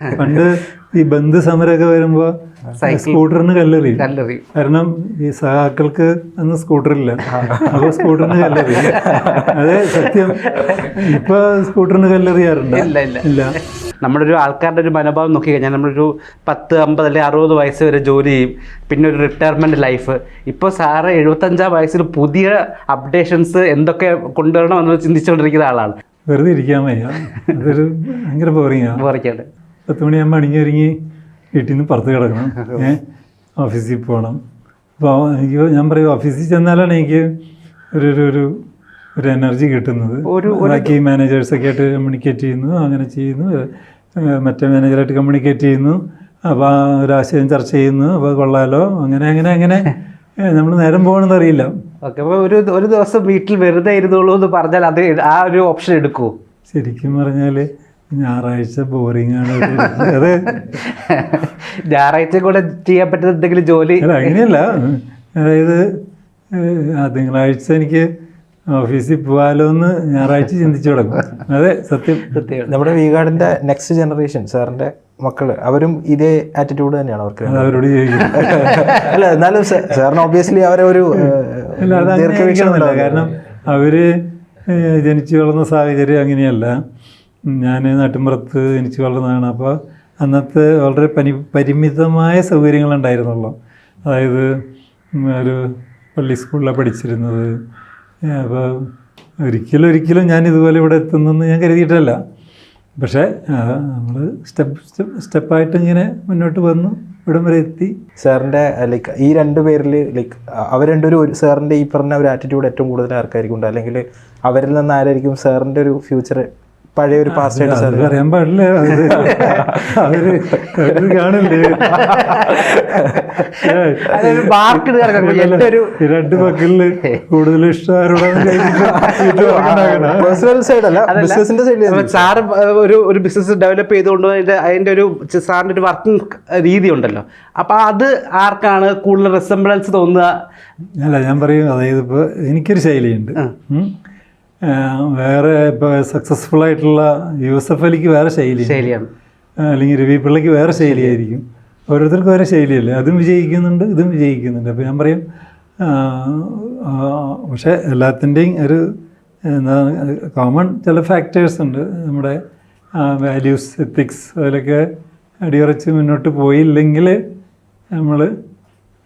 പണ്ട് ഈ ബന്ദ് സമരമൊക്കെ വരുമ്പോ സ്കൂട്ടറിന് കല്ലെറി കല്ലെറി കാരണം ഈ സഹാക്കൾക്ക് അന്ന് സ്കൂട്ടറില്ല. അപ്പൊ സ്കൂട്ടറിന് കല്ലെറി അതെ സത്യം. ഇപ്പൊ സ്കൂട്ടറിന് കല്ലെറിയാറുണ്ട്? ഇല്ല നമ്മുടെ ഒരു ആൾക്കാരുടെ ഒരു മനോഭാവം നോക്കി കഴിഞ്ഞാൽ നമ്മളൊരു പത്ത് അമ്പത് അല്ലെങ്കിൽ അറുപത് വയസ്സ് വരെ ജോലി ചെയ്യും. പിന്നെ ഒരു റിട്ടയർമെന്റ് ലൈഫ് ഇപ്പോൾ സാറ് എഴുപത്തഞ്ചാം വയസ്സിൽ പുതിയ അപ്ഡേഷൻസ് എന്തൊക്കെ കൊണ്ടുവരണം എന്ന് ചിന്തിച്ചുകൊണ്ടിരിക്കുന്ന ആളാണ്. വെറുതെ ഇരിക്കാൻ വയ്യ. അതൊരു ഭയങ്കര ബോറിങ്ങാണ് പോറിക്കാണ്ട് പത്ത് മണിയാകുമ്പോൾ അണിഞ്ഞി ഒരുങ്ങി വീട്ടിൽ നിന്ന് പുറത്ത് കിടക്കണം. ഏഹ് ഓഫീസിൽ പോകണം. അപ്പോൾ എനിക്ക് ഞാൻ പറയും ഓഫീസിൽ ചെന്നാലാണ് എനിക്ക് ഒരു ഒരു ഒരു ഒരു എനർജി കിട്ടുന്നത്. ഒരു- ബാക്കി മാനേജേഴ്സൊക്കെ ആയിട്ട് കമ്മ്യൂണിക്കേറ്റ് ചെയ്യുന്നു അങ്ങനെ ചെയ്യുന്നു. മറ്റേ മാനേജറായിട്ട് കമ്മ്യൂണിക്കേറ്റ് ചെയ്യുന്നു. അപ്പോൾ ഒരു ആശയം ചർച്ച ചെയ്യുന്നു. അപ്പോൾ കൊള്ളാലോ. അങ്ങനെ അങ്ങനെ അങ്ങനെ. നമ്മൾ നേരം പോകണമെന്ന് അറിയില്ല. ഓക്കെ അപ്പോൾ ഒരു ഒരു ദിവസം വീട്ടിൽ വെറുതെ ഇരുന്നുള്ളൂ എന്ന് പറഞ്ഞാൽ അത് ആ ഒരു ഓപ്ഷൻ എടുക്കൂ. ശരിക്കും പറഞ്ഞാൽ ഞായറാഴ്ച ബോറിംഗ് ആണ് അതെ ഞായറാഴ്ച കൂടെ ചെയ്യാൻ പറ്റുന്ന എന്തെങ്കിലും ജോലി? അല്ല അങ്ങനെയല്ല. അതായത് തിങ്കളാഴ്ച എനിക്ക് ഓഫീസിൽ പോകാലോ എന്ന് ഞായറാഴ്ച ചിന്തിച്ചു തുടങ്ങും. അതെ സത്യം. സത്യം. നമ്മുടെ വീഗാർഡിന്റെ നെക്സ്റ്റ് ജനറേഷൻ സാറിന്റെ മക്കൾ അവരും ഇതേ ആറ്റിറ്റ്യൂഡ് തന്നെയാണ് അവർക്ക് അവരോട് ചോദിക്കും. അല്ല എന്നാലും സാറിന് ഓബിയസ്ലി അവരെ ഒരു കാരണം അവർ ജനിച്ചു വളർന്ന സാഹചര്യം അങ്ങനെയല്ല. ഞാൻ നാട്ടിൻപുറത്ത് ജനിച്ച് വളർന്നതാണ്. അപ്പോൾ അന്നത്തെ വളരെ പനി പരിമിതമായ സൗകര്യങ്ങളുണ്ടായിരുന്നുള്ളൂ. അതായത് ഒരു പള്ളി സ്കൂളിലാണ് പഠിച്ചിരുന്നത്. അപ്പോൾ ഒരിക്കലും ഒരിക്കലും ഞാൻ ഇതുപോലെ ഇവിടെ എത്തുന്നെന്ന് ഞാൻ കരുതിയിട്ടല്ല. പക്ഷേ നമ്മൾ സ്റ്റെപ്പ് സ്റ്റെപ്പ് സ്റ്റെപ്പായിട്ട് ഇങ്ങനെ മുന്നോട്ട് വന്നു. ഇവിടം വരെ എത്തി. സാറിന്റെ ലൈക്ക് ഈ രണ്ട് പേരിൽ ലൈക്ക് അവർ രണ്ടുപേരും ഒരു സാറിന്റെ ഈ പറഞ്ഞ ഒരു ആറ്റിറ്റ്യൂഡ് ഏറ്റവും കൂടുതൽ ആർക്കായിരിക്കും ഉണ്ട് അല്ലെങ്കിൽ അവരിൽ നിന്ന് ആരായിരിക്കും സാറിന്റെ ഒരു ഫ്യൂച്ചർ പഴയ ഒരു പാസ്റ്റ് ആയിട്ട് സാർ അത് പറയാൻ പാടില്ല. അവർ കാണില്ലേ? അതൊരു മാർക്ക് എന്റെ ഒരു രണ്ട് മക്കളിൽ കൂടുതൽ ഇഷ്ടം സാറ് ഒരു ഒരു ബിസിനസ് ഡെവലപ്പ് ചെയ്തുകൊണ്ട് അതിന്റെ ഒരു സാറിന്റെ ഒരു വർക്കിംഗ് രീതി ഉണ്ടല്ലോ. അപ്പൊ അത് ആർക്കാണ് കൂടുതൽ റിസംബ്ലൻസ് തോന്നുക? അല്ല ഞാൻ പറയും അതായത് ഇപ്പൊ എനിക്കൊരു ശൈലിയുണ്ട്. വേറെ ഇപ്പോൾ സക്സസ്ഫുൾ ആയിട്ടുള്ള യൂസഫ് അലിക്ക് വേറെ ശൈലി. ശൈലിയാണ്. അല്ലെങ്കിൽ രവി പിള്ളയ്ക്ക് വേറെ ശൈലിയായിരിക്കും. ഓരോരുത്തർക്കും വേറെ ശൈലിയല്ലേ? അതും വിജയിക്കുന്നുണ്ട് ഇതും വിജയിക്കുന്നുണ്ട്. അപ്പോൾ ഞാൻ പറയും പക്ഷേ എല്ലാത്തിന്റെയും ഒരു എന്താണ് കോമൺ ചില ഫാക്ടേഴ്സ് ഉണ്ട്. നമ്മുടെ വാല്യൂസ് എത്തിക്സ് അതിലൊക്കെ അടിയുറച്ച് മുന്നോട്ട് പോയില്ലെങ്കിൽ നമ്മൾ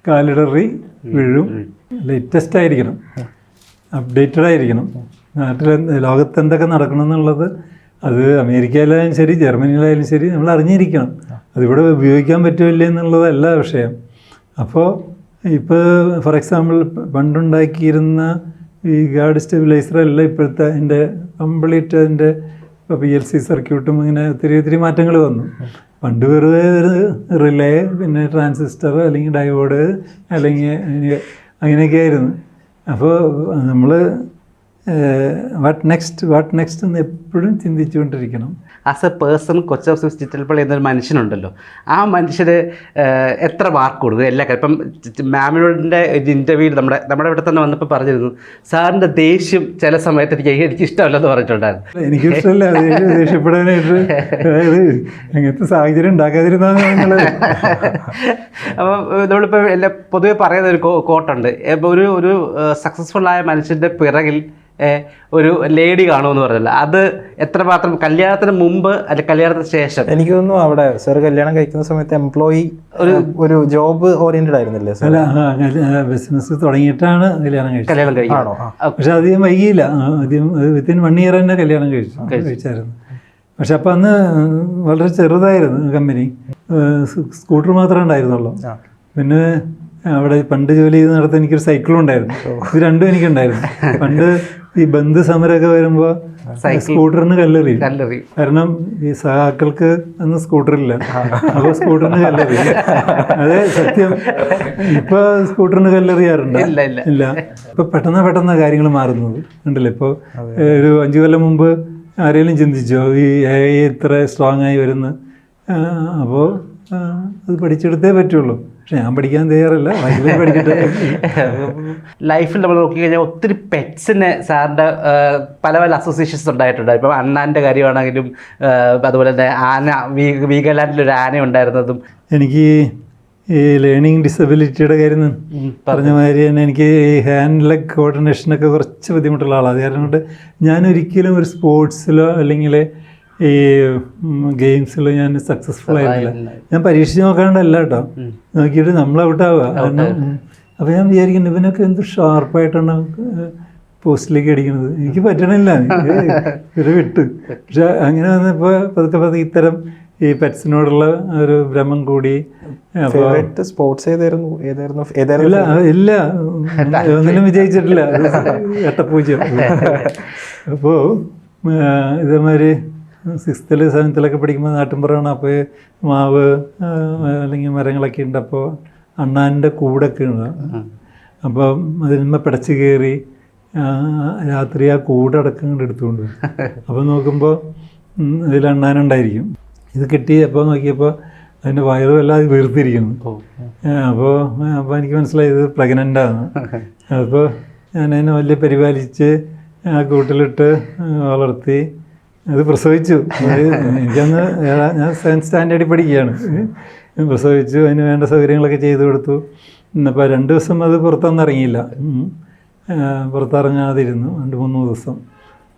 കാലിടറി വീഴും. ലേറ്റസ്റ്റ് ആയിരിക്കണം. അപ്ഡേറ്റഡ് ആയിരിക്കണം. നാട്ടിൽ ലോകത്ത് എന്തൊക്കെ നടക്കണം എന്നുള്ളത് അത് അമേരിക്കയിലായാലും ശരി ജർമ്മനിയിലായാലും ശരി നമ്മൾ അറിഞ്ഞിരിക്കണം. അതിവിടെ ഉപയോഗിക്കാൻ പറ്റുമില്ല എന്നുള്ളതല്ല വിഷയം. അപ്പോൾ ഇപ്പോൾ ഫോർ എക്സാമ്പിൾ പണ്ടുണ്ടാക്കിയിരുന്ന ഈ ഗാർഡ് സ്റ്റെബിലൈസർ അല്ല ഇപ്പോഴത്തെ അതിന്റെ കംപ്ലീറ്റ് അതിന്റെ ഇപ്പോൾ പി എൽ സി സർക്യൂട്ടും ഇങ്ങനെ ഒത്തിരി ഒത്തിരി മാറ്റങ്ങൾ വന്നു. പണ്ട് വെറുതെ ഒരു റിലേ പിന്നെ ട്രാൻസിസ്റ്റർ അല്ലെങ്കിൽ ഡയോഡ് അല്ലെങ്കിൽ അങ്ങനെയൊക്കെ ആയിരുന്നു അപ്പോൾ നമ്മൾ വാട്ട് നെക്സ്റ്റ് വാട്ട് നെക്സ്റ്റ് എന്ന് എപ്പോഴും ചിന്തിച്ചുകൊണ്ടിരിക്കണം. ആസ് എ പേഴ്സൺ കൊച്ചർ സ്വിസ് ചിറ്റൽപ്പള്ളി എന്നൊരു മനുഷ്യനുണ്ടല്ലോ. ആ മനുഷ്യന് എത്ര മാർക്ക് കൊടുക്കും? എല്ലാ കാര്യം ഇപ്പം മാമിനോടിന്റെ ഇന്റർവ്യൂവിൽ നമ്മുടെ നമ്മുടെ ഇവിടെ തന്നെ വന്നപ്പോൾ പറഞ്ഞിരുന്നു സാറിന്റെ ദേഷ്യം ചില സമയത്ത് എനിക്ക് എനിക്ക് ഇഷ്ടമല്ലെന്ന് പറഞ്ഞിട്ടുണ്ടായിരുന്നു. എനിക്ക് ഇഷ്ടമല്ല. ദേഷ്യപ്പെടാനായിട്ട് അതായത് അങ്ങനത്തെ സാഹചര്യം ഉണ്ടാക്കാതിരുന്നാണ് നിങ്ങൾ അപ്പോൾ നമ്മളിപ്പോൾ എല്ലാ പൊതുവെ പറയുന്ന ഒരു കോട്ടുണ്ട് ഒരു ഒരു സക്സസ്ഫുൾ ആയ മനുഷ്യന്റെ പിറകിൽ ഒരു ലേഡി കാണുമെന്ന് പറഞ്ഞല്ലോ. അത് എത്ര മാത്രം കല്യാണത്തിന് മുമ്പ് അല്ലെ കല്യാണത്തിന് ശേഷം? എനിക്ക് തോന്നുന്നു അവിടെ സർ കല്യാണം കഴിക്കുന്ന സമയത്ത് എംപ്ലോയി ഒരു ഒരു ജോബ് ഓറിയന്റഡ് ആയിരുന്നില്ലേ സാർ അല്ല ബിസിനസ് തുടങ്ങിയിട്ടാണ് കല്യാണം കഴിച്ചത്. കല്യാണം കഴിക്കണോ പക്ഷെ അധികം വൈകിയില്ല. ആദ്യം വിത്തിൻ വൺ ഇയർ തന്നെ കല്യാണം കഴിച്ചു കഴിച്ചായിരുന്നു. പക്ഷെ അപ്പം അന്ന് വളരെ ചെറുതായിരുന്നു കമ്പനി സ്കൂട്ടർ മാത്രമേ ഉണ്ടായിരുന്നുള്ളൂ. പിന്നെ അവിടെ പണ്ട് ജോലി ചെയ്ത് നടത്താൻ എനിക്കൊരു സൈക്കിളും ഉണ്ടായിരുന്നു. ഇത് രണ്ടും എനിക്കുണ്ടായിരുന്നു. പണ്ട് ഈ ബന്ദ് സമരമൊക്കെ വരുമ്പോൾ സ്കൂട്ടറിന് കല്ലെറി കല്ലെറി കാരണം ഈ സഹാക്കൾക്ക് അന്ന് സ്കൂട്ടറില്ല. അപ്പോൾ സ്കൂട്ടറിന് കല്ലെറി അതെ സത്യം. ഇപ്പൊ സ്കൂട്ടറിന് കല്ലെറിയാറുണ്ട്. ഇല്ല ഇപ്പൊ പെട്ടെന്ന് പെട്ടെന്ന് കാര്യങ്ങൾ മാറുന്നത്. ഉണ്ടല്ലോ ഇപ്പോൾ ഒരു അഞ്ചു കൊല്ലം മുമ്പ് ആരെങ്കിലും ചിന്തിച്ചോ? ഈ എ ഇത്ര സ്ട്രോങ് ആയി വരുന്ന അപ്പോൾ അത് പഠിച്ചെടുത്തേ പറ്റുള്ളൂ. പക്ഷെ ഞാൻ പഠിക്കാൻ തയ്യാറല്ല പഠിക്കട്ടെ. ലൈഫിൽ നമ്മൾ നോക്കിക്കഴിഞ്ഞാൽ ഒത്തിരി പെറ്റ്സിന് സാറിന്റെ പല പല അസോസിയേഷൻസ് ഉണ്ടായിട്ടുണ്ട്. ഇപ്പം അണ്ണാന്റെ കാര്യമാണെങ്കിലും അതുപോലെ തന്നെ ആന വീ വീഗലാൻഡിൽ ഒരു ആന ഉണ്ടായിരുന്നതും. എനിക്ക് ഈ ലേണിംഗ് ഡിസബിലിറ്റിയുടെ കാര്യം പറഞ്ഞ. മാതിരി തന്നെ എനിക്ക് ഈ ഹാൻഡ് ലെഗ് കോർഡിനേഷനൊക്കെ കുറച്ച് ബുദ്ധിമുട്ടുള്ള ആളാണ് അത് കാരണം കൊണ്ട് ഞാൻ ഒരിക്കലും ഒരു സ്പോർട്സിലോ അല്ലെങ്കിൽ ഈ ഗെയിംസിൽ ഞാൻ സക്സസ്ഫുൾ ആയിരുന്നില്ല. ഞാൻ പരീക്ഷിച്ച് നോക്കാണ്ടല്ല കേട്ടോ നോക്കിയിട്ട് നമ്മൾ ഔട്ടാവുക കാരണം അപ്പോൾ ഞാൻ വിചാരിക്കുന്നു ഇവനൊക്കെ എന്ത് ഷാർപ്പായിട്ടാണ് പോസ്റ്റിലേക്ക് അടിക്കുന്നത് എനിക്ക് പറ്റണില്ല. ഇത് വിട്ട്. പക്ഷെ അങ്ങനെ വന്നപ്പോൾ പതുക്കെ പതുക്കെ ഇത്തരം ഈ പെറ്റ്സിനോടുള്ള ഒരു ഭ്രമം കൂടി സ്പോർട്സ് ഏതായിരുന്നു? ഏതായിരുന്നു? ഏതായിരുന്നു ഇല്ല ഇല്ല. ഒന്നിനും വിജയിച്ചിട്ടില്ല. എട്ടപ്പൂജ്യം അപ്പോൾ ഇതേമാതിരി സിക്സ്ത്തിൽ സെവൻത്തിലൊക്കെ പഠിക്കുമ്പോൾ നാട്ടിൻപുറമാണ് അപ്പോൾ മാവ് അല്ലെങ്കിൽ മരങ്ങളൊക്കെ ഉണ്ട് അപ്പോൾ അണ്ണാന്റെ കൂടൊക്കെ ഉണ്ട്. അപ്പം അതിന്മ പിടച്ച് കയറി രാത്രി ആ കൂടടക്കം കൊണ്ട് എടുത്തുകൊണ്ട് അപ്പം അപ്പോൾ നോക്കുമ്പോൾ ഇതിൽ അണ്ണാനുണ്ടായിരിക്കും. ഇത് കിട്ടി അപ്പോൾ നോക്കിയപ്പോൾ അതിന്റെ വയറും എല്ലാം വീർത്തിരിക്കുന്നു. അപ്പോൾ അപ്പോൾ എനിക്ക് മനസ്സിലായി ഇത് പ്രഗ്നന്റ് ആണ്. അപ്പോൾ ഞാൻ അതിനെ വലിയ പരിപാലിച്ച് ആ കൂട്ടിലിട്ട് വളർത്തി അത് പ്രസവിച്ചു. എനിക്കന്ന് ഞാൻ സെവൻത് സ്റ്റാൻഡേർഡിൽ പഠിക്കുകയാണ്. പ്രസവിച്ചു. അതിന് വേണ്ട സൗകര്യങ്ങളൊക്കെ ചെയ്തു കൊടുത്തു. അപ്പോൾ രണ്ട് ദിവസം അത് പുറത്തൊന്നും ഇറങ്ങിയില്ല. പുറത്തിറങ്ങാതിരുന്നു. രണ്ട് മൂന്ന് ദിവസം.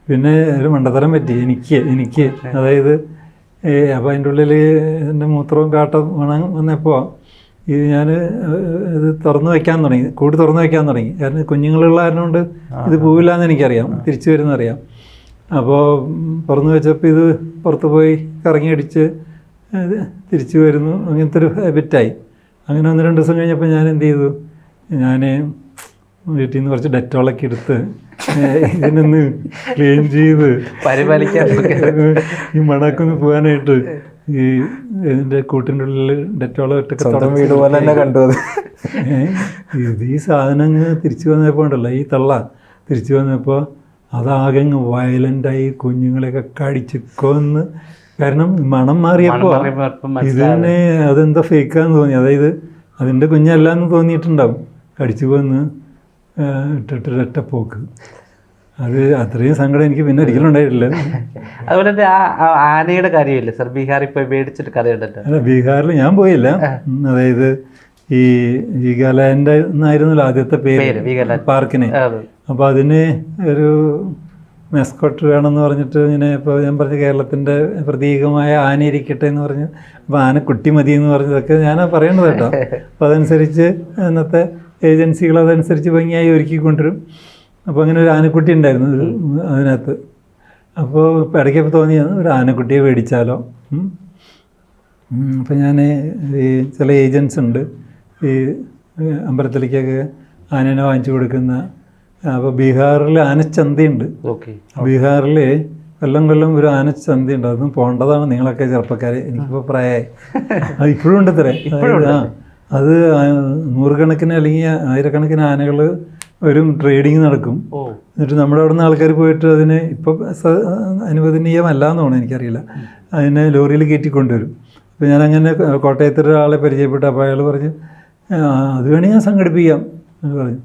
പിന്നെ ഒരു മണ്ടത്തരം പറ്റി. എനിക്ക് എനിക്ക്. അതായത് അപ്പോൾ അതിന്റെ ഉള്ളിൽ എന്റെ മൂത്രവും കാട്ടം മണം വന്നപ്പോൾ ഇത് ഞാൻ ഇത് തുറന്നു വയ്ക്കാൻ തുടങ്ങി. കൂട്ടി തുറന്നു വയ്ക്കാൻ തുടങ്ങി. കാരണം കുഞ്ഞുങ്ങളുള്ള കാരണം കൊണ്ട് ഇത് പോവില്ല എന്ന് എനിക്കറിയാം. തിരിച്ചു വരുന്നറിയാം അപ്പോൾ പറന്ന് വെച്ചപ്പോൾ ഇത് പുറത്ത് പോയി കറങ്ങി അടിച്ച് തിരിച്ചു വരുന്നു. അങ്ങനത്തെ ഒരു ഹാബിറ്റായി അങ്ങനെ ഒന്ന് രണ്ട് ദിവസം കഴിഞ്ഞപ്പോൾ ഞാൻ എന്ത് ചെയ്തു? ഞാൻ വീട്ടിൽ നിന്ന് കുറച്ച് ഡെറ്റോളൊക്കെ എടുത്ത് ഇതിനൊന്ന് ക്ലീൻ ചെയ്ത് പരിപാലിക്കാൻ ഈ മണക്കൊന്ന് പോകാനായിട്ട് ഈ ഇതിന്റെ കൂട്ടിന്റെ ഉള്ളിൽ ഡെറ്റോളം ഇട്ടൊക്കെ തുടങ്ങി വീട് പോലെ തന്നെ കണ്ടു അത്. ഇത് ഈ സാധനങ്ങൾ തിരിച്ചു വന്നപ്പോൾ ഉണ്ടല്ലോ ഈ തള്ള തിരിച്ചു വന്നപ്പോൾ അതാകെ വയലന്റായി കുഞ്ഞുങ്ങളെയൊക്കെ കടിച്ച് കൊന്ന്. കാരണം മണം മാറിയപ്പോൾ ഇതിനെ മാറിയപ്പോൾ ഇത് തന്നെ അതെന്താ ഫേക്കാന്ന് തോന്നി. അതായത് അതിന്റെ കുഞ്ഞല്ല എന്ന് തോന്നിയിട്ടുണ്ടാവും. കടിച്ചു കൊന്ന് ഇട്ടിട്ടൊരൊറ്റ പോക്ക്. അത് അത്രയും സങ്കടം എനിക്ക് പിന്നെ ഒരിക്കലും ഉണ്ടായിട്ടില്ല. അതുപോലെ തന്നെ ആ ആനയുടെ കാര്യമില്ലേ? സർ ബീഹാറിൽ പോയി മേടിച്ചിട്ട് കഥയുണ്ടല്ലോ അല്ല ബീഹാറിൽ ഞാൻ പോയില്ല. അതായത് ഈ വീഗാലാൻഡ് എന്നായിരുന്നല്ലോ ആദ്യത്തെ പേര്, പാർക്കിനെ. അപ്പോൾ അതിന് ഒരു മെസ്കോട്ട് വേണമെന്ന് പറഞ്ഞിട്ട് ഇങ്ങനെ ഇപ്പോൾ ഞാൻ പറഞ്ഞ കേരളത്തിന്റെ പ്രതീകമായ ആന ഇരിക്കട്ടെ എന്ന് പറഞ്ഞു അപ്പോൾ ആന കുട്ടി മതി എന്ന് പറഞ്ഞതൊക്കെ ഞാൻ പറയേണ്ടത് കേട്ടോ. അപ്പോൾ അതനുസരിച്ച് ഇന്നത്തെ ഏജൻസികൾ അതനുസരിച്ച് ഭംഗിയായി ഒരുക്കി കൊണ്ടുവരും അപ്പോൾ അങ്ങനെ ഒരു ആനക്കുട്ടി ഉണ്ടായിരുന്നു ഒരു അതിനകത്ത്. അപ്പോൾ ഇടയ്ക്കപ്പോൾ തോന്നിയത് ഒരു ആനക്കുട്ടിയെ മേടിച്ചാലോ. അപ്പോൾ ഞാൻ ഈ ചില ഏജൻസ് ഉണ്ട്. ഈ അമ്പലത്തിലേക്കൊക്കെ ആനേനെ വാങ്ങിച്ചു കൊടുക്കുന്ന അപ്പോൾ ബീഹാറിൽ ആനച്ചന്തയുണ്ട്. ഓക്കെ. ബീഹാറിൽ കൊല്ലം കൊല്ലം ഒരു ആനച്ചന്തയുണ്ട്. അതും പോണ്ടതാണ് നിങ്ങളൊക്കെ ചെറുപ്പക്കാർ എനിക്കിപ്പോൾ പ്രായമായി അത് ഇപ്പോഴും ഉണ്ട് ഇത്രേ അതായത് ആ അത് നൂറുകണക്കിന് അല്ലെങ്കിൽ ആയിരക്കണക്കിന് ആനകൾ വരും ട്രേഡിങ് നടക്കും. എന്നിട്ട് നമ്മുടെ അവിടെ നിന്ന് ആൾക്കാർ പോയിട്ട് അതിനെ ഇപ്പോൾ അനുവദനീയമല്ല എന്ന് തോന്നുന്നു എനിക്കറിയില്ല. അതിനെ ലോറിയിൽ കയറ്റിക്കൊണ്ടുവരും അപ്പോൾ ഞാൻ അങ്ങനെ കോട്ടയത്ത് ഒരാളെ പരിചയപ്പെട്ടു അപ്പോൾ അയാൾ പറഞ്ഞു "ആ, അത് വേണമെങ്കിൽ ഞാൻ സംഘടിപ്പിക്കാം. എന്ന് പറഞ്ഞു.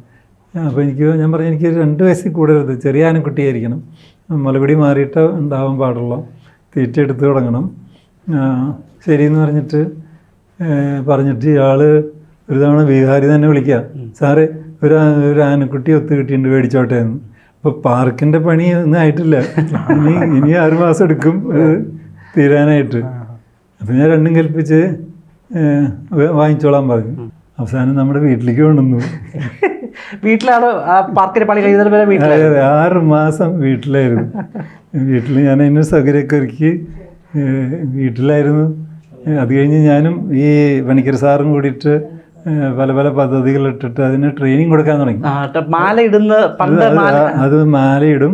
അപ്പോൾ എനിക്ക് ഞാൻ പറഞ്ഞു എനിക്ക് രണ്ട് വയസ്സിൽ കൂടരുത് ചെറിയ ആനക്കുട്ടിയായിരിക്കണം മലപിടി മാറിയിട്ട് ഉണ്ടാവാൻ പാടുള്ളൂ. തീറ്റ എടുത്ത് തുടങ്ങണം. ശരിയെന്ന് പറഞ്ഞിട്ട് പറഞ്ഞിട്ട് ഇയാൾ ഒരു തവണ ബീഹാരി തന്നെ വിളിക്കുക സാറേ ഒരു ഒരു ആനക്കുട്ടി ഒത്തു കിട്ടിയിട്ടുണ്ട് മേടിച്ചോട്ടെ എന്ന് അപ്പോൾ പാർക്കിന്റെ പണി ഒന്നും ആയിട്ടില്ല. ഇനി ഇനി ആറ് മാസം എടുക്കും. തീരാനായിട്ട്. അപ്പം ഞാൻ രണ്ടും കൽപ്പിച്ച് വാങ്ങിച്ചോളാൻ പറഞ്ഞു. അവസാനം നമ്മുടെ വീട്ടിലേക്ക് കൊണ്ടുവന്നു. വീട്ടിലാണ്? ആ പാർക്കിന് പണി കഴിയുന്നതിന് അതെ ആറ് മാസം വീട്ടിലായിരുന്നു. വീട്ടിൽ ഞാൻ അതിന് സൗകര്യമൊക്കെ ഒരുക്കി വീട്ടിലായിരുന്നു. അത് കഴിഞ്ഞ് ഞാനും ഈ പണിക്കർ സാറും കൂടിയിട്ട് പല പല പദ്ധതികൾ ഇട്ടിട്ട് അതിന് ട്രെയിനിങ് കൊടുക്കാൻ തുടങ്ങി. മാല ഇടുന്ന അത് മാലയിടും.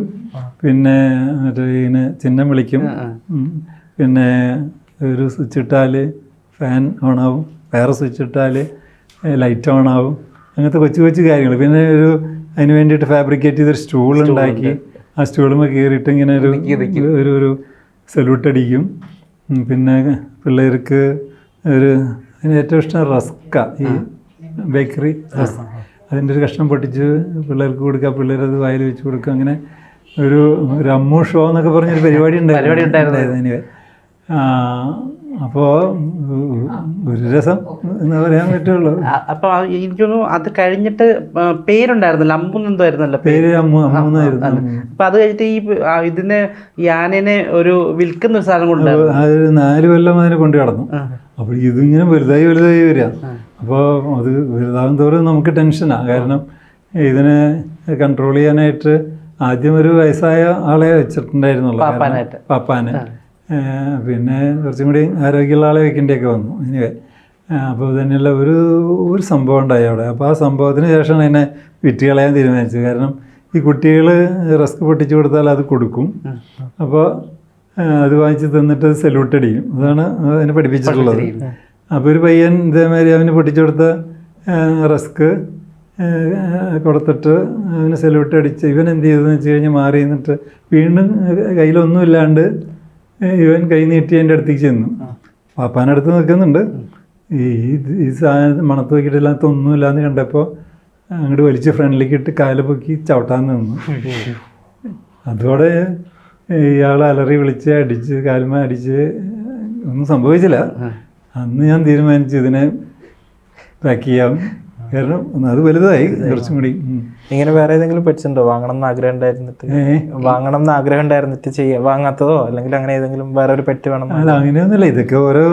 പിന്നെ മറ്റേ ഇതിന് ചിഹ്നം വിളിക്കും. പിന്നെ ഒരു സ്വിച്ച് ഇട്ടാൽ ഫാൻ ഓണാവും. വേറെ സ്വിച്ച് ഇട്ടാൽ ലൈറ്റ് ഓൺ ആവും. അങ്ങനത്തെ കൊച്ചു കൊച്ചു കാര്യങ്ങൾ. പിന്നെ ഒരു അതിന് വേണ്ടിയിട്ട് ഫാബ്രിക്കേറ്റ് ചെയ്തൊരു സ്റ്റൂൾ ഉണ്ടാക്കി. ആ സ്റ്റൂളുമ്പോൾ കയറിയിട്ട് ഇങ്ങനെ ഒരു ഒരു ഒരു സല്യൂട്ട് അടിക്കും. പിന്നെ പിള്ളേർക്ക് ഒരു അതിന് ഏറ്റവും ഇഷ്ടം റസ്ക ഈ ബേക്കറി അതിന്റെ ഒരു കഷ്ണം പൊട്ടിച്ച് പിള്ളേർക്ക് കൊടുക്കുക പിള്ളേരത് വായിൽ വെച്ച് കൊടുക്കുക. അങ്ങനെ ഒരു ഒരു അമ്മു ഷോ എന്നൊക്കെ പറഞ്ഞൊരു പരിപാടി പരിപാടി ഉണ്ടായിരുന്നു. അപ്പോൾ ഒരു രസം എന്ന് പറയാൻ പറ്റുള്ളൂ. അപ്പോൾ അപ്പൊ ആ അത് കഴിഞ്ഞിട്ട് പേരുണ്ടായിരുന്നല്ലോ അമ്പുന്ന് എന്തോ ആയിരുന്നല്ലോ പേര്? അമ്മു അമ്മൂന്നായിരുന്നു. അപ്പൊ അത് കഴിഞ്ഞിട്ട് ഈ ഇതിന് ഈ ഒരു വിൽക്കുന്ന ഒരു സാധനം കൊണ്ട് നാല് കൊല്ലം അതിനെ കൊണ്ട് കിടന്നു അപ്പോൾ ഇതിങ്ങനെ വലുതായി വലുതായി വരിക. അപ്പോൾ അത് വലുതാകും തോറും നമുക്ക് ടെൻഷനാണ് കാരണം ഇതിനെ കൺട്രോൾ ചെയ്യാനായിട്ട് ആദ്യം ഒരു വയസ്സായ ആളെ വെച്ചിട്ടുണ്ടായിരുന്നുള്ളൂ. പപ്പാനെ. പിന്നെ കുറച്ചും കൂടി ആരോഗ്യമുള്ള ആളെ വെക്കേണ്ടിയൊക്കെ വന്നു. എനിവേ അപ്പോൾ തന്നെയുള്ള ഒരു ഒരു സംഭവം ഉണ്ടായി അവിടെ. അപ്പോൾ ആ സംഭവത്തിന് ശേഷമാണ് എന്നെ വിറ്റ് കളയാൻ തീരുമാനിച്ചത്. കാരണം ഈ കുട്ടികൾ റസ്ക് പൊട്ടിച്ചു കൊടുത്താൽ അത് കൊടുക്കും. അപ്പോൾ അത് വാങ്ങിച്ച് തന്നിട്ട് സല്യൂട്ട് അടിക്കും. അതാണ് അതിനെ പഠിപ്പിച്ചിട്ടുള്ളത്. അപ്പോൾ ഒരു പയ്യൻ ഇതേമാതിരി അവന് പൊട്ടിച്ചു കൊടുത്ത റസ്ക് കൊടുത്തിട്ട് അവന് സല്യൂട്ട് അടിച്ച് ഇവൻ എന്ത് ചെയ്തെന്ന് വെച്ച് കഴിഞ്ഞാൽ മാറി നിന്നിട്ട് വീണ്ടും കയ്യിലൊന്നുമില്ലാണ്ട് ഇവൻ കൈ നീട്ടി എന്റെ അടുത്തേക്ക് ചെന്നു. പാപ്പാനടുത്ത് നിൽക്കുന്നുണ്ട്. ഈ ഈ സാധനം മണത്ത് നോക്കിയിട്ടില്ലാത്ത ഒന്നുമില്ലാന്ന് കണ്ടപ്പോൾ അങ്ങോട്ട് വലിച്ച് ഫ്രണ്ടിലേക്ക് ഇട്ട് കാൽ പൊക്കി ചവിട്ടാൻ നിന്നു. അതോടെ ഇയാൾ അലറി വിളിച്ച് അടിച്ച് കാലുമ അടിച്ച് ഒന്നും സംഭവിച്ചില്ല. അന്ന് ഞാൻ തീരുമാനിച്ചു ഇതിനെ പാക്ക് ചെയ്യാം. കാരണം അത് വലുതായി കുറച്ചും കൂടി. ഇങ്ങനെ വേറെ ഏതെങ്കിലും പെറ്റ്സ് ഉണ്ടോ വാങ്ങണം എന്ന് ആഗ്രഹം ഉണ്ടായിരുന്നിട്ട് വാങ്ങണം എന്ന് ആഗ്രഹം ഉണ്ടായിരുന്നിട്ട് ചെയ്യാ വാങ്ങാത്തതോ? അല്ലെങ്കിൽ അങ്ങനെ ഏതെങ്കിലും വേറെ ഒരു പെറ്റ് വേണം അല്ല അങ്ങനെയൊന്നുമില്ല. ഇതൊക്കെ ഓരോ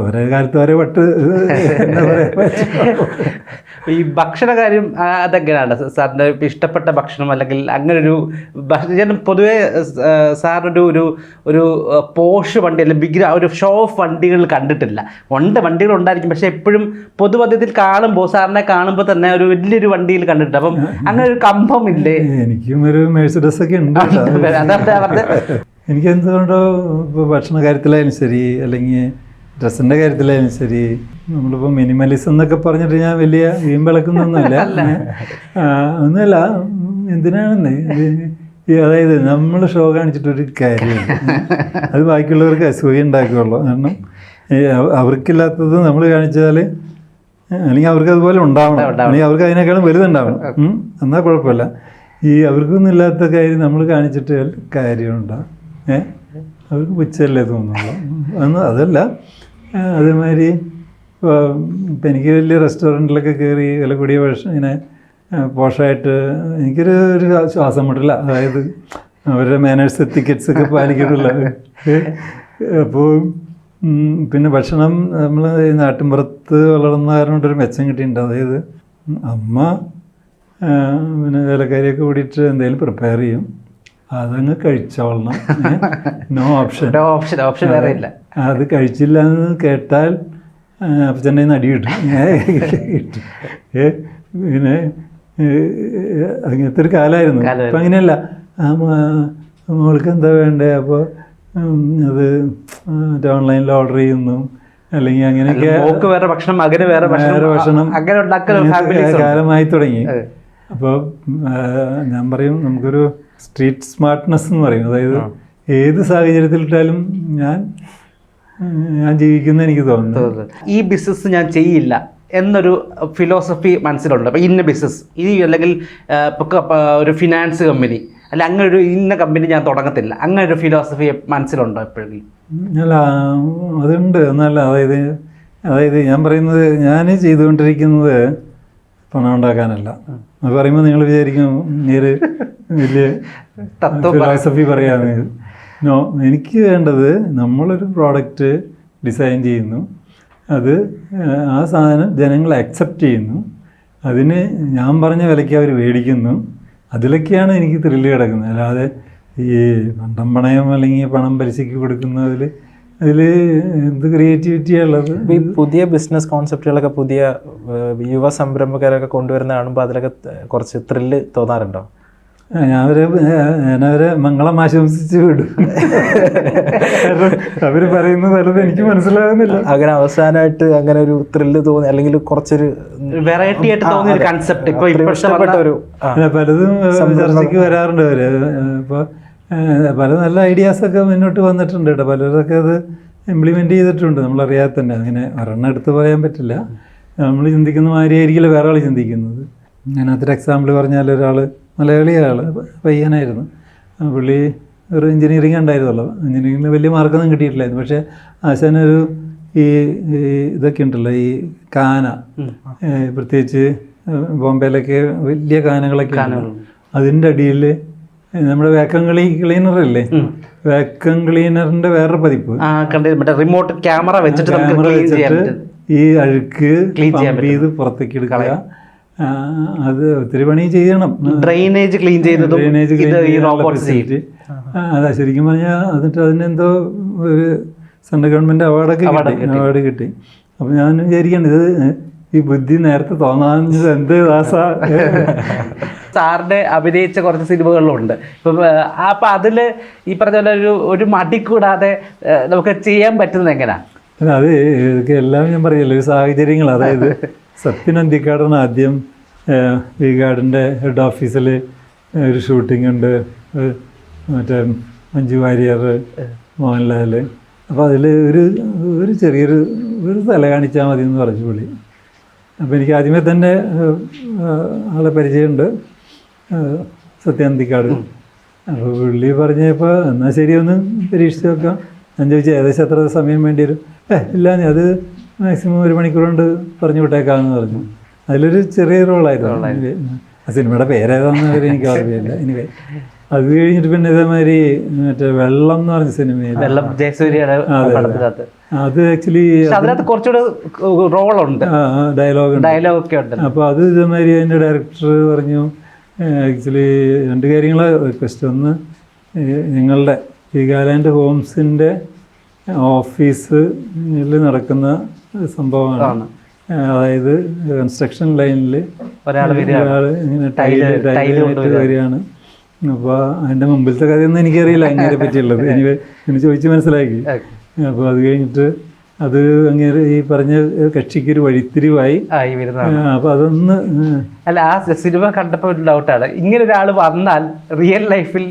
ഓരോ കാലത്ത് ഓരോ പട്ട് എന്താ പറയാ ഈ ഭക്ഷണ കാര്യം അതെങ്ങനെയാണ്? സാറിന്റെ ഇഷ്ടപ്പെട്ട ഭക്ഷണം അല്ലെങ്കിൽ അങ്ങനെ ഒരു ഭക്ഷണം പൊതുവേ സാറിനൊരു ഒരു ഒരു പോഷ് വണ്ടി അല്ലെങ്കിൽ ബിഗ് ഒരു ഷോ ഓഫ് വണ്ടികൾ കണ്ടിട്ടില്ല. ഉണ്ട് വണ്ടികൾ ഉണ്ടായിരിക്കും പക്ഷേ എപ്പോഴും പൊതുപദ്ധ്യത്തിൽ കാണുമ്പോൾ സാറിനെ കാണുമ്പോൾ തന്നെ ഒരു വലിയൊരു വണ്ടിയിൽ കണ്ടിട്ടുണ്ട്. അപ്പം അങ്ങനെ ഒരു കമ്പം ഇല്ലേ? എനിക്കും ഒരു മേഴ്സിഡസ് ഒക്കെ ഉണ്ട്. അതെ എനിക്ക് എന്തുകൊണ്ടോ ഭക്ഷണ കാര്യത്തിലായാലും ശരി അല്ലെങ്കിൽ ഡ്രസ്സിന്റെ കാര്യത്തിലായാലും ശരി. നമ്മളിപ്പോൾ മിനിമലിസം എന്നൊക്കെ പറഞ്ഞിട്ട് ഞാൻ വലിയ വീം വിളക്കുന്നൊന്നുമില്ല. ഒന്നുമല്ല. എന്തിനാണെന്ന്? അതായത് നമ്മൾ ഷോ കാണിച്ചിട്ടൊരു കാര്യമില്ല. അത് ബാക്കിയുള്ളവർക്ക് അസൂയ ഉണ്ടാക്കുകയുള്ളൂ. കാരണം അവർക്കില്ലാത്തത് നമ്മൾ കാണിച്ചാൽ അല്ലെങ്കിൽ അവർക്ക് അതുപോലെ ഉണ്ടാവണം. അല്ലെങ്കിൽ അവർക്ക് അതിനേക്കാളും വലുതുണ്ടാവണം. എന്നാൽ കുഴപ്പമില്ല. ഈ അവർക്കൊന്നും ഇല്ലാത്ത കാര്യം നമ്മൾ കാണിച്ചിട്ട് കാര്യമുണ്ടോ. ഏഹ് അവർക്ക് പുച്ഛല്ലേ തോന്നുള്ളൂ. അന്ന് അതല്ല. അതേമാതിരി ഇപ്പം എനിക്ക് വലിയ റെസ്റ്റോറന്റിലൊക്കെ കയറി വില കൂടിയ ഭക്ഷണം ഇങ്ങനെ പോഷായിട്ട് എനിക്കൊരു ഒരു ശ്വാസം മുട്ടില്ല അതായത് അവരുടെ മാനേഴ്സ് ടിക്കറ്റ്സ് ഒക്കെ പാലിക്കുന്നുള്ള അപ്പോൾ പിന്നെ ഭക്ഷണം നമ്മൾ നാട്ടിൻപുറത്ത് വളർന്ന കാരണം കൊണ്ടൊരു മെച്ചം കിട്ടിയിട്ടുണ്ട്. അതായത് അമ്മ പിന്നെ വേലക്കാരിയൊക്കെ കൂടിയിട്ട് എന്തെങ്കിലും പ്രിപ്പയർ ചെയ്യും. അതങ്ങ് കഴിച്ചോളണം. നോ ഓപ്ഷൻ ഓപ്ഷൻ ഓപ്ഷൻ വേറെ ഇല്ല. അത്. കഴിച്ചില്ല എന്ന് കേട്ടാൽ അപ്പച്ചന്റെ തന്നെ കിട്ടും. പിന്നെ അങ്ങനത്തെ ഒരു കാലമായിരുന്നു. അപ്പം അങ്ങനെയല്ല. ആ മോൾക്ക് എന്താ വേണ്ടേ? അപ്പോൾ അത് മറ്റേ ഓൺലൈനിൽ ഓർഡർ ചെയ്യുന്നു. അല്ലെങ്കിൽ അങ്ങനെയൊക്കെ വേറെ ഭക്ഷണം മകന് വേറെ വേറെ ഭക്ഷണം അങ്ങനെ കാലമായി തുടങ്ങി. അപ്പോൾ ഞാൻ പറയും നമുക്കൊരു സ്ട്രീറ്റ് സ്മാർട്ട്നെസ് എന്ന് പറയും. അതായത് ഏത് സാഹചര്യത്തിലിട്ടാലും ഞാൻ ഞാൻ ജീവിക്കുന്ന എനിക്ക് തോന്നുന്നു. ഈ ബിസിനസ് ഞാൻ ചെയ്യില്ല എന്നൊരു ഫിലോസഫി മനസ്സിലുണ്ട്. അപ്പോൾ ഇന്ന ബിസിനസ് ഈ അല്ലെങ്കിൽ ഒരു ഫിനാൻസ് കമ്പനി അല്ല അങ്ങനെ ഒരു ഇന്ന കമ്പനി ഞാൻ തുടങ്ങത്തില്ല. അങ്ങനെ ഒരു ഫിലോസഫി മനസ്സിലുണ്ടോ എപ്പോഴെങ്കിലും അല്ല അതുണ്ട്. എന്നല്ല അതായത് അതായത് ഞാൻ പറയുന്നത് ഞാൻ ചെയ്തുകൊണ്ടിരിക്കുന്നത് പണം ഉണ്ടാക്കാനല്ല അത് പറയുമ്പോൾ നിങ്ങൾ വിചാരിക്കും നീര് വലിയ ഫിലോസഫി പറയാന്ന് നോ എനിക്ക് വേണ്ടത് നമ്മളൊരു പ്രോഡക്റ്റ് ഡിസൈൻ ചെയ്യുന്നു. അത് ആ സാധനം ജനങ്ങൾ അക്സെപ്റ്റ് ചെയ്യുന്നു. അതിന് ഞാൻ പറഞ്ഞ വിലയ്ക്ക് അവർ മേടിക്കുന്നു. അതിലൊക്കെയാണ് എനിക്ക് ത്രില്ല് കിടക്കുന്നത്. അല്ലാതെ ഈ പണ്ടം പണയം അല്ലെങ്കിൽ പണം പലിശയ്ക്ക് കൊടുക്കുന്നതിൽ അതിൽ എന്ത് ക്രിയേറ്റിവിറ്റിയാണ് ഉള്ളത്? ഈ പുതിയ ബിസിനസ് കോൺസെപ്റ്റുകളൊക്കെ പുതിയ യുവ സംരംഭകരൊക്കെ കൊണ്ടുവരുന്ന കാണുമ്പോൾ അതിലൊക്കെ കുറച്ച് ത്രില്ല് തോന്നാറുണ്ടോ? അവരെ ഞാനവരെ മംഗളം ആശംസിച്ച് വിടും. അവർ അവർ പറയുന്നത് പലതും എനിക്ക് മനസ്സിലാകുന്നില്ല അങ്ങനെ അവസാനമായിട്ട് അങ്ങനെ ഒരു ത്രില്ല് തോന്നി അല്ലെങ്കിൽ കുറച്ചൊരു വെറൈറ്റി ആയിട്ട് തോന്നിയ ഒരു കൺസെപ്റ്റ് ഇപ്പൊ ഇഷ്ടപ്പെട്ടൊരു പലതും ചർച്ചയ്ക്ക് വരാറുണ്ട് അവർ. ഇപ്പോൾ പല നല്ല ഐഡിയാസൊക്കെ മുന്നോട്ട് വന്നിട്ടുണ്ട് കേട്ടോ. പലരൊക്കെ അത് ഇംപ്ലിമെന്റ് ചെയ്തിട്ടുണ്ട്. നമ്മളറിയാതെ തന്നെ. അങ്ങനെ ഒരെണ്ണം എടുത്ത് പറയാൻ പറ്റില്ല. നമ്മൾ ചിന്തിക്കുന്ന മാതിരി ആയിരിക്കില്ല വേറെ ആൾ ചിന്തിക്കുന്നത്. ഞാനത്തൊരു എക്സാമ്പിൾ പറഞ്ഞാൽ ഒരാൾ മലയാളിയാൾ പയ്യനായിരുന്നു. പുള്ളി ഒരു എഞ്ചിനീയറിംഗ് ഉണ്ടായിരുന്നല്ലോ എഞ്ചിനീയറിംഗിന് വലിയ മാർക്കൊന്നും കിട്ടിയിട്ടില്ലായിരുന്നു. പക്ഷേ ആശാനൊരു ഈ ഇതൊക്കെ ഉണ്ടല്ലോ ഈ കാന. പ്രത്യേകിച്ച് ബോംബെയിലൊക്കെ വലിയ കാനകളൊക്കെ. അതിന്റെ അടിയിൽ നമ്മുടെ വാക്കം ക്ലീ ക്ലീനർ അല്ലേ വാക്കം ക്ലീനറിന്റെ വേറെ പതിപ്പ്. റിമോട്ട് ക്യാമറ വെച്ചിട്ട് ക്യാമറ വെച്ചിട്ട് ഈ അഴുക്ക് പമ്പ് ചെയ്ത് പുറത്തേക്ക് എടുക്കുക. അത് ഒത്തിരി പണി ചെയ്യണം. ഡ്രെയിനേജ് ക്ലീൻ ചെയ്തതും ഡ്രെയിനേജ് ക്ലീൻ ഈ റോബോട്ട് അതാ ശരിക്കും പറഞ്ഞാൽ എന്നിട്ട് അതിനെന്തോ ഒരു സെൻട്രൽ ഗവൺമെന്റ് അവാർഡൊക്കെ കിട്ടി. അവാർഡ് കിട്ടി. അപ്പം ഞാൻ വിചാരിക്കണം ഇത് ഈ ബുദ്ധി നേരത്തെ തോന്നാഞ്ഞത് എന്ത് ദാസ? സാറിന്റെ അഭിനയിച്ച കുറച്ച് സിനിമകളിലുണ്ട്. ഇപ്പം അപ്പം അതിൽ ഈ പറഞ്ഞ പോലെ ഒരു ഒരു മടി കൂടാതെ നമുക്ക് ചെയ്യാൻ പറ്റുന്നത് എങ്ങനെയാ അല്ല, അത് ഇതൊക്കെ എല്ലാം ഞാൻ പറയല്ലോ സാഹചര്യങ്ങൾ അതായത് സത്യൻ അന്തിക്കാടാണ് ആദ്യം വി ഗാർഡിന്റെ ഹെഡ് ഓഫീസിൽ ഒരു ഷൂട്ടിംഗ് ഉണ്ട്. മറ്റേ മഞ്ജു വാര്യർ മോഹൻലാൽ അപ്പോൾ അതിൽ ഒരു ഒരു ചെറിയൊരു ഒരു തല കാണിച്ചാൽ മതി എന്ന് പറഞ്ഞു പുള്ളി. അപ്പോൾ എനിക്ക് ആദ്യമേ തന്നെ ആളെ പരിചയമുണ്ട്. സത്യാന്തിക്കാട് അപ്പോൾ പുള്ളി പറഞ്ഞപ്പോൾ എന്നാൽ ശരി ഒന്ന് പരീക്ഷിച്ച് നോക്കാം. ഞാൻ ചോദിച്ചു ഏകദേശം എത്ര സമയം വേണ്ടി വരും? ഏ ഇല്ല അത് മാക്സിമം ഒരു മണിക്കൂർ കൊണ്ട് പറഞ്ഞു വിട്ടേക്കാമെന്ന് പറഞ്ഞു. അതിലൊരു ചെറിയ റോളായിരുന്നു. ആ സിനിമയുടെ പേരേതാന്ന് വരെ എനിക്ക് ഓർമ്മയില്ല. എനിവേ അത് കഴിഞ്ഞിട്ട് പിന്നെ ഇതേമാതിരി മറ്റേ വെള്ളം എന്ന് പറഞ്ഞ സിനിമയിൽ വെള്ളം ജയസൂര്യയുടെ പടത്തിനകത്ത്. അത് ആക്ച്വലി പക്ഷെ അതിനകത്ത് കുറച്ചുകൂടെ റോളുണ്ട്. ഡയലോഗ് ഡയലോഗ് ഒക്കെ ഉണ്ട്. അപ്പോൾ അത് ഇതേമാതിരി അതിന്റെ ഡയറക്ടർ പറഞ്ഞു ആക്ച്വലി രണ്ട് കാര്യങ്ങൾ റിക്വസ്റ്റ് ഒന്ന് നിങ്ങളുടെ ഈ ഗാലാൻഡ് ഹോംസിന്റെ ഓഫീസിൽ നടക്കുന്ന സംഭവമാണ്. അതായത് കൺസ്ട്രക്ഷൻ ലൈനിൽ ഒരാൾ ഇങ്ങനെ ടൈൽ വരികയാണ്. അപ്പോൾ അതിന്റെ മുമ്പിലത്തെ കഥയൊന്നും എനിക്കറിയില്ല അങ്ങനെ പറ്റിയുള്ളത് എനിക്ക് പിന്നെ ചോദിച്ച് മനസ്സിലാക്കി. അപ്പോൾ അത് കഴിഞ്ഞിട്ട് അത് അങ്ങനെ ഈ പറഞ്ഞ കക്ഷിക്കൊരു വഴിത്തിരിവായി. അപ്പൊ അതൊന്ന് അല്ല ആ സിനിമ കണ്ടപ്പോൾ ഒരു ഡൗട്ടാണ് ഇങ്ങനെ ഒരാൾ വന്നാൽ റിയൽ ലൈഫിൽ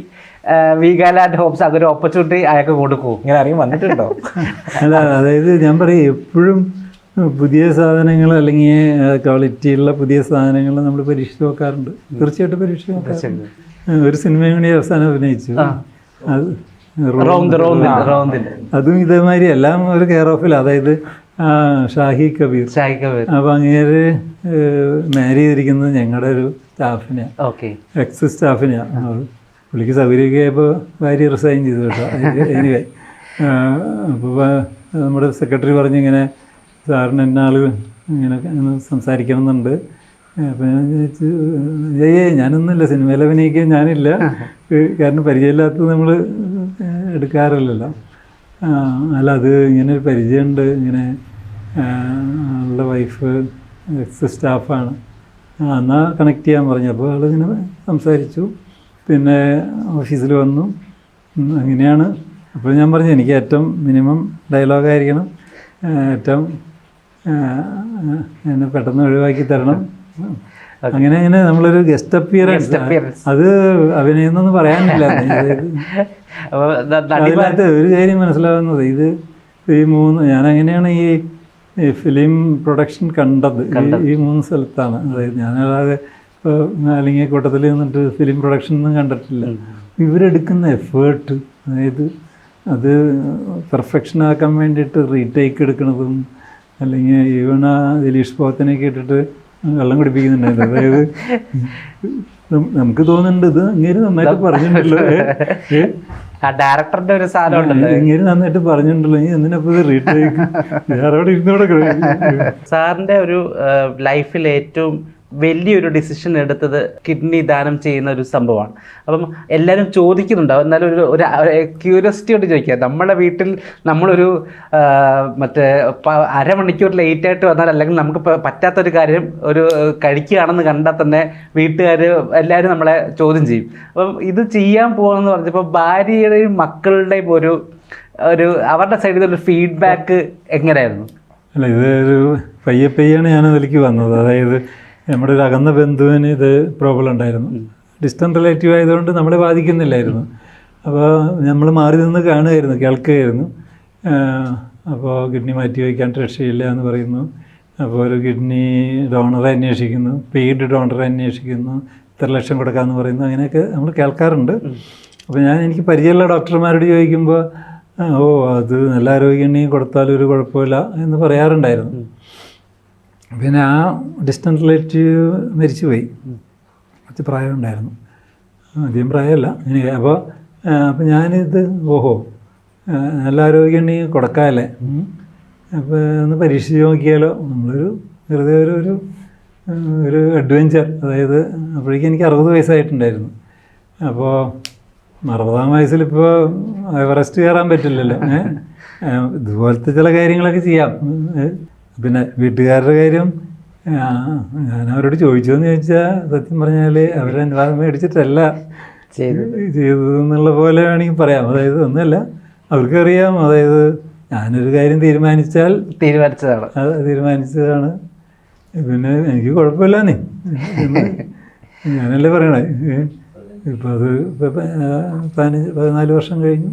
വീഗാലാൻഡ് ഹോംസ് അതൊരു ഓപ്പർച്യൂണിറ്റി അയാൾക്ക് കൊടുക്കൂ ഇങ്ങനെ അറിയും വന്നിട്ടുണ്ടോ? അല്ല അതായത് ഞാൻ പറയും എപ്പോഴും പുതിയ സാധനങ്ങൾ അല്ലെങ്കിൽ ക്വാളിറ്റിയുള്ള പുതിയ സാധനങ്ങൾ നമ്മൾ പരീക്ഷിച്ച് നോക്കാറുണ്ട്. തീർച്ചയായിട്ടും പരീക്ഷിച്ച് നോക്കാറുണ്ട്. ഒരു സിനിമയും കൂടി അവസാനം അഭിനയിച്ചു. അത് അതും ഇതേമാതിരി എല്ലാം ഒരു കെയർ ഓഫിൽ അതായത് ഷാഹി കബീർ. ഷാഹി കബീർ. അപ്പോൾ അങ്ങേര് മാരി ചെയ്തിരിക്കുന്നത് ഞങ്ങളുടെ ഒരു സ്റ്റാഫിനെയാണ് എക്സ് സ്റ്റാഫിനെയാണ് പുള്ളിക്ക് സൗകര്യമൊക്കെ ആയപ്പോൾ ഭാര്യ റിസൈൻ ചെയ്തു കേട്ടോ. എനിവേ അപ്പോൾ നമ്മുടെ സെക്രട്ടറി പറഞ്ഞിങ്ങനെ സാറിന് എന്നാൾ ഇങ്ങനെ സംസാരിക്കണം എന്നുണ്ട് അപ്പം ഞാൻ ചോദിച്ചു ഏയ് ഞാനൊന്നുമില്ല സിനിമയിൽ അഭിനയിക്കാൻ ഞാനില്ല. കാരണം പരിചയമില്ലാത്തത് നമ്മൾ എടുക്കാറില്ലല്ലോ. അല്ല അത് ഇങ്ങനെ ഒരു പരിചയമുണ്ട്. ഇങ്ങനെ ആളുടെ വൈഫ് എക്സ് സ്റ്റാഫാണ് എന്നാൽ കണക്ട് ചെയ്യാൻ പറഞ്ഞു. അപ്പോൾ ആളിങ്ങനെ സംസാരിച്ചു. പിന്നെ ഓഫീസിൽ വന്നു. അങ്ങനെയാണ്. അപ്പോൾ ഞാൻ പറഞ്ഞു എനിക്ക് ഏറ്റവും മിനിമം ഡയലോഗായിരിക്കണം. ആയിരിക്കണം ഏറ്റവും എന്നെ പെട്ടെന്ന് ഒഴിവാക്കി തരണം. അങ്ങനെ അങ്ങനെ നമ്മളൊരു ഗസ്റ്റ് അപ്പിയറൻസ്. അത് അഭിനയെന്നൊന്നും പറയാനില്ല. അതിനകത്ത് ഒരു കാര്യം മനസ്സിലാവുന്നത്. ഇത് ഈ മൂന്ന് ഞാൻ അങ്ങനെയാണ് ഈ ഫിലിം പ്രൊഡക്ഷൻ കണ്ടത്. ഈ- ഈ മൂന്ന് സ്ഥലത്താണ്. അതായത് ഞാനല്ലാതെ ഇപ്പോൾ അല്ലെങ്കിൽ കൂട്ടത്തിൽ നിന്നിട്ട് ഫിലിം പ്രൊഡക്ഷൻ ഒന്നും കണ്ടിട്ടില്ല. ഇവരെടുക്കുന്ന എഫേർട്ട് അതായത് അത് പെർഫെക്ഷൻ ആക്കാൻ വേണ്ടിയിട്ട് റീടേക്ക് എടുക്കുന്നതും അല്ലെങ്കിൽ ഈവൺ ആ ദിലീഷ് പോത്തനെയൊക്കെ ഇട്ടിട്ട് വെള്ളം കുടിപ്പിക്കുന്നുണ്ടായിരുന്നു. അതായത് നമുക്ക് തോന്നുന്നുണ്ട് ഇത് ഇങ്ങനെ നന്നായിട്ട് പറഞ്ഞിട്ടുണ്ടല്ലോ. ഡയറക്ടറിന്റെ ഒരു സാധനം ഇങ്ങനെ നന്നായിട്ട് പറഞ്ഞിട്ടുണ്ടല്ലോ. നീ എന്തിനാ ഇത് റീടേക്ക് വേറെ ഇരുന്നോടെ സാറിന്റെ ഒരു ലൈഫിൽ ഏറ്റവും വലിയൊരു ഡിസിഷൻ എടുത്തത് കിഡ്നി ദാനം ചെയ്യുന്ന ഒരു സംഭവമാണ്. അപ്പം എല്ലാവരും ചോദിക്കുന്നുണ്ടാവും. എന്നാലും ഒരു ഒരു ക്യൂരിയോസിറ്റിയോട് ചോദിക്കുക. നമ്മുടെ വീട്ടിൽ നമ്മളൊരു മറ്റേ അരമണിക്കൂർ ലേറ്റ് ആയിട്ട് വന്നാൽ അല്ലെങ്കിൽ നമുക്ക് പറ്റാത്തൊരു കാര്യം ഒരു കഴിക്കുകയാണെന്ന് കണ്ടാൽ തന്നെ വീട്ടുകാർ എല്ലാവരും നമ്മളെ ചോദ്യം ചെയ്യും. അപ്പം ഇത് ചെയ്യാൻ പോകുമെന്ന് പറഞ്ഞപ്പോൾ ഭാര്യയുടെയും മക്കളുടെയും ഒരു ഒരു അവരുടെ സൈഡിൽ ഒരു ഫീഡ്ബാക്ക് എങ്ങനെയായിരുന്നു? അല്ല ഇത് ഒരു പയ്യെ പയ്യാണ് ഞാൻ അതിലേക്ക് വന്നത്. അതായത് നമ്മുടെ ഒരു അകന്ന ബന്ധുവിന് ഇത് പ്രോബ്ലം ഉണ്ടായിരുന്നു. ഡിസ്റ്റന്റ് റിലേറ്റീവ് ആയതുകൊണ്ട് നമ്മളെ ബാധിക്കുന്നില്ലായിരുന്നു. അപ്പോൾ നമ്മൾ മാറി നിന്ന് കാണുമായിരുന്നു കേൾക്കുകയായിരുന്നു. അപ്പോൾ കിഡ്നി മാറ്റി വയ്ക്കാൻ രക്ഷയില്ല എന്ന് പറയുന്നു. അപ്പോൾ ഒരു കിഡ്നി ഡോണറെ അന്വേഷിക്കുന്നു പെയ്ഡ് ഡോണറെ അന്വേഷിക്കുന്നു ഇത്ര ലക്ഷം കൊടുക്കാമെന്ന് പറയുന്നു. അങ്ങനെയൊക്കെ നമ്മൾ കേൾക്കാറുണ്ട്. അപ്പോൾ ഞാൻ എനിക്ക് പരിചയമുള്ള ഡോക്ടർമാരോട് ചോദിക്കുമ്പോൾ ഓ അത് നല്ല ആരോഗ്യമുണ്ടെങ്കിൽ കൊടുത്താലും ഒരു കുഴപ്പമില്ല എന്ന് പറയാറുണ്ടായിരുന്നു. പിന്നെ ആ ഡിസ്റ്റന്റ് റിലേറ്റീവ് മരിച്ചു പോയി. കുറച്ച് പ്രായമുണ്ടായിരുന്നു അധികം പ്രായമല്ല. ഇനി അപ്പോൾ അപ്പോൾ ഞാനിത് ഓഹോ നല്ല ആരോഗ്യമുണ്ടെങ്കിൽ കൊടുക്കാമല്ലേ കൊടുക്കാല്ലേ? അപ്പോൾ ഒന്ന് പരീക്ഷിച്ച് നോക്കിയാലോ? നമ്മളൊരു വെറുതെ ഒരു ഒരു ഒരു അഡ്വഞ്ചർ അതായത് അപ്പോഴേക്കും എനിക്ക് അറുപത് വയസ്സായിട്ടുണ്ടായിരുന്നു. അപ്പോൾ അറുപതാം വയസ്സിലിപ്പോൾ എവറസ്റ്റ് കയറാൻ പറ്റില്ലല്ലോ. ഇതുപോലത്തെ ചില കാര്യങ്ങളൊക്കെ ചെയ്യാം? പിന്നെ വീട്ടുകാരുടെ കാര്യം ഞാൻ അവരോട് ചോദിച്ചതെന്ന് ചോദിച്ചാൽ സത്യം പറഞ്ഞാൽ അവരുടെ അനുവാദം മേടിച്ചിട്ടല്ല ചെയ്തത്. ചെയ്തതെന്നുള്ള പോലെ വേണമെങ്കിൽ പറയാം. അതായത് ഒന്നുമല്ല അവർക്കറിയാം. അതായത് ഞാനൊരു കാര്യം തീരുമാനിച്ചാൽ തീരുമാനിച്ചതാണ്. അത് തീരുമാനിച്ചതാണ്. പിന്നെ എനിക്ക് കുഴപ്പമില്ലാന്നേ. എന്ന് ഞാനല്ലേ പറയണേ? ഇപ്പം അത് പതിനഞ്ച് പതിനാല് വർഷം കഴിഞ്ഞു.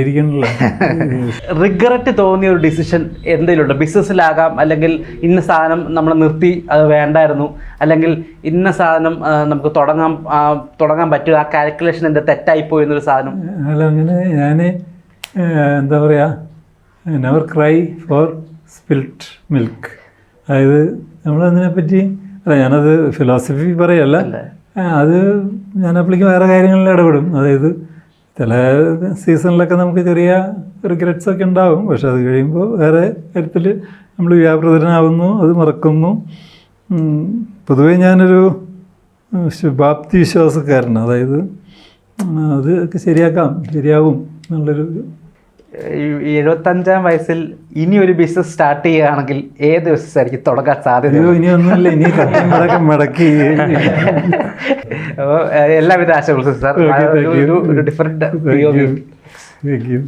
ഇരിക്കണല്ലോ. റിഗ്രറ്റ് തോന്നിയ ഒരു ഡിസിഷൻ എന്തെങ്കിലും ഉണ്ടോ ബിസിനസ്സിലാകാം അല്ലെങ്കിൽ ഇന്ന സാധനം നമ്മൾ നിർത്തി അത് വേണ്ടായിരുന്നു അല്ലെങ്കിൽ ഇന്ന സാധനം നമുക്ക് തുടങ്ങാൻ തുടങ്ങാൻ പറ്റുക ആ കാൽക്കുലേഷൻ എന്റെ തെറ്റായിപ്പോയി എന്നൊരു സാധനം. അല്ല അങ്ങനെ ഞാൻ എന്താ പറയുക never cry for spilt milk അതായത് നമ്മളതിനെപ്പറ്റി അല്ല ഞാനത് ഫിലോസഫി പറയല്ല. അത് ഞാൻ അപ്പോഴേക്കും വേറെ കാര്യങ്ങളിൽ ഇടപെടും. അതായത് ചില സീസണിലൊക്കെ നമുക്ക് ചെറിയ റിഗ്രറ്റ്സ് ഒക്കെ ഉണ്ടാവും. പക്ഷെ അത് കഴിയുമ്പോൾ വേറെ കാര്യത്തിൽ നമ്മൾ വ്യാപൃതനാവുന്നു അത് മറക്കുന്നു. പൊതുവെ ഞാനൊരു ശുഭാപ്തി വിശ്വാസക്കാരനാണ് അതായത് അത് ഒക്കെ ശരിയാക്കാം ശരിയാവും എന്നുള്ളൊരു എഴുപത്തഞ്ചാം വയസ്സിൽ ഇനി ഒരു ബിസിനസ് സ്റ്റാർട്ട് ചെയ്യുകയാണെങ്കിൽ ഏത് ബിസിനസ് ആയിരിക്കും തുടങ്ങാൻ സാധ്യത? അയ്യോ ഇനി കട്ടി മടക്കം. എല്ലാവിധ ആശംസകളും സാർ. ഒരു ഡിഫറെന്റ് താങ്ക് യു